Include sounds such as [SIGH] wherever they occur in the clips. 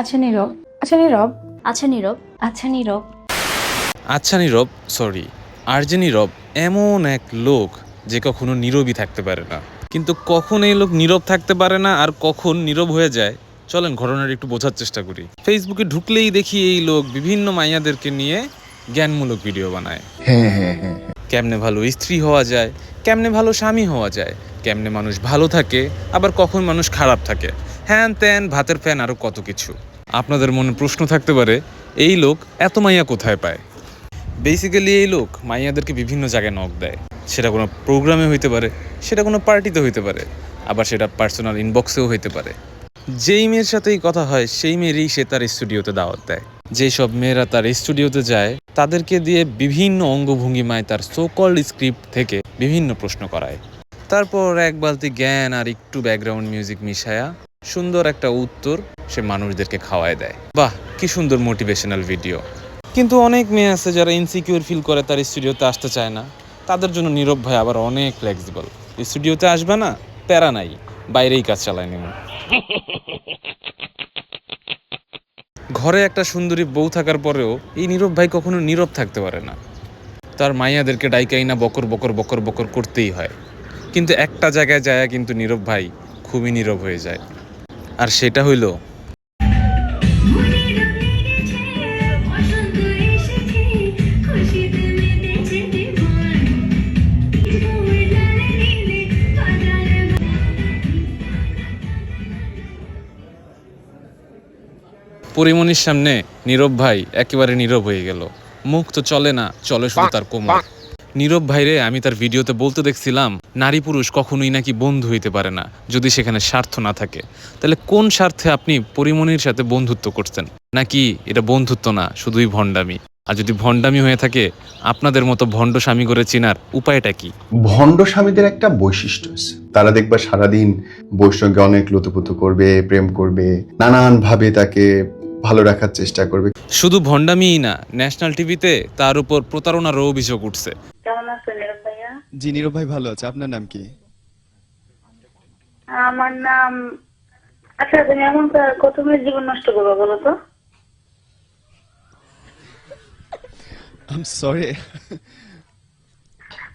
আচ্ছা নীরব আচ্ছা নীরব আচ্ছা নীরব আচ্ছা নীরব। আচ্ছা নীরব সরি আর যে নীরব এমন এক লোক যে কখনো নীরবই থাকতে পারে না। কিন্তু কখন এই লোক নীরব থাকতে পারে না আর কখন নীরব হয়ে যায় চলেন ঘটনাটা একটু বোঝার চেষ্টা করি। ফেসবুকে ঢুকলেই দেখি এই লোক বিভিন্ন মাইয়াদেরকে নিয়ে জ্ঞানমূলক ভিডিও বানায়। হ্যাঁ হ্যাঁ হ্যাঁ। কেমনে ভালো স্ত্রী হওয়া যায় কেমনে ভালো স্বামী হওয়া যায় কেমনে মানুষ ভালো থাকে আবার কখন মানুষ খারাপ থাকে। হ্যান ত্যান, ভাতের ফ্যান আরও কত কিছু। আপনাদের মনে প্রশ্ন থাকতে পারে, এই লোক এত মাইয়া কোথায় পায়? বেসিক্যালি এই লোক মাইয়াদেরকে বিভিন্ন জায়গায় নক দেয়। সেটা কোনো প্রোগ্রামে হইতে পারে, সেটা কোনো পার্টিতে হইতে পারে, আবার সেটা পার্সোনাল ইনবক্সেও হইতে পারে। যেই মেয়ের সাথেই কথা হয়, সেই মেয়েরই সে তার স্টুডিওতে দাওয়াত দেয়। যেসব মেয়েরা তার স্টুডিওতে যায়, তাদেরকে দিয়ে বিভিন্ন অঙ্গভঙ্গিমায় তার সোকল্ড স্ক্রিপ্ট থেকে বিভিন্ন প্রশ্ন করায়। তারপর এক বালতি জ্ঞান আর একটু ব্যাকগ্রাউন্ড মিউজিক মিশায়া সুন্দর একটা উত্তর সে মানুষদেরকে খাওয়ায় দেয়। বাহ, কি সুন্দর মোটিভেশনাল ভিডিও কিন্তু অনেক মেয়ে আছে যারা ইনসিকিউর ফিল করে, তার স্টুডিওতে আসতে চায় না। তাদের জন্য নীরব ভাই আবার অনেক ফ্লেক্সিবল স্টুডিওতে আসবে না, প্যারা নাই, বাইরেই কাজ চালায় নিব ঘরে একটা সুন্দরী বউ থাকার পরেও এই নীরব ভাই কখনো নীরব থাকতে পারে না। তার মাইয়াদেরকে ডাইকাই না বকর বকর বকর বকর করতেই হয়। কিন্তু একটা জায়গায় যায় কিন্তু নীরব ভাই খুবই নীরব হয়ে যায়। আর সেটা হইল পরিমণির সামনে নীরব ভাই একেবারে নীরব হয়ে গেল। মুখ তো চলে না, চলে শুধু তার কোমর। নীরব ভাইরে, আমি তার ভিডিওতে বলতে দেখছিলাম, নারী পুরুষ কখনোই নাকি বন্ধু হইতে পারে না, যদি সেখানে স্বার্থ না থাকে। তাহলে কোন স্বার্থে আপনি পরিমণির সাথে বন্ধুত্ব করছেন? নাকি এটা বন্ধুত্ব না, শুধুই ভণ্ডামি? আর যদি ভণ্ডামি হয়ে থাকে, আপনাদের মতো ভণ্ড স্বামী করে চিনার উপায়টা কি? ভণ্ড স্বামীদের একটা বৈশিষ্ট্য আছে। তারা দেখবা সারাদিন সঙ্গে অনেক লুতুপুতু করবে, প্রেম করবে নানান ভাবে তাকে ভালো রাখার চেষ্টা করবে। শুধু ভণ্ডামিই না ন্যাশনাল টিভিতে তার উপর প্রতারণারও অভিযোগ উঠছে। কেমন আছেন নীরব ভাইয়া? জি নীরব ভাই ভালো আছে। আপনার নাম কি? আমার নাম আচ্ছা তুমি এমন কত মেয়ের জীবন নষ্ট করব বলো তো? আম সরি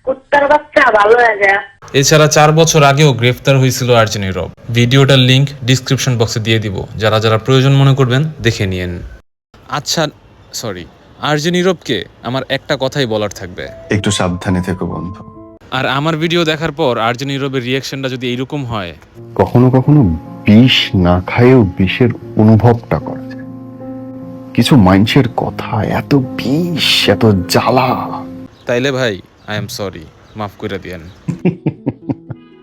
কুত্তার বাচ্চা ভালো হয়ে যায়। এছাড়া চার বছর আগেও গ্রেফতার হয়েছিল আর্জেন নীরব ভিডিওটার লিংক ডিসক্রিপশন বক্সে দিয়ে দিব। যারা যারা প্রয়োজন মনে করবেন দেখে নিয়েন। আচ্ছা সরি আর্জেন নীরবকে আমার একটা কথাই বলার থাকবে। একটু সাবধানে থেকো বন্ধু। আর আমার ভিডিও দেখার পর আর্জেন নীরবের রিয়াকশনটা যদি এইরকম হয়? কখনো কখনো বিষ না খায়েও বিষের অনুভবটা করা যায়। কিছু মানুষের কথা এত বিষ এত জ্বালা। তাইলে ভাই আই এম সরি মাফ করে দিয়েন। [LAUGHS]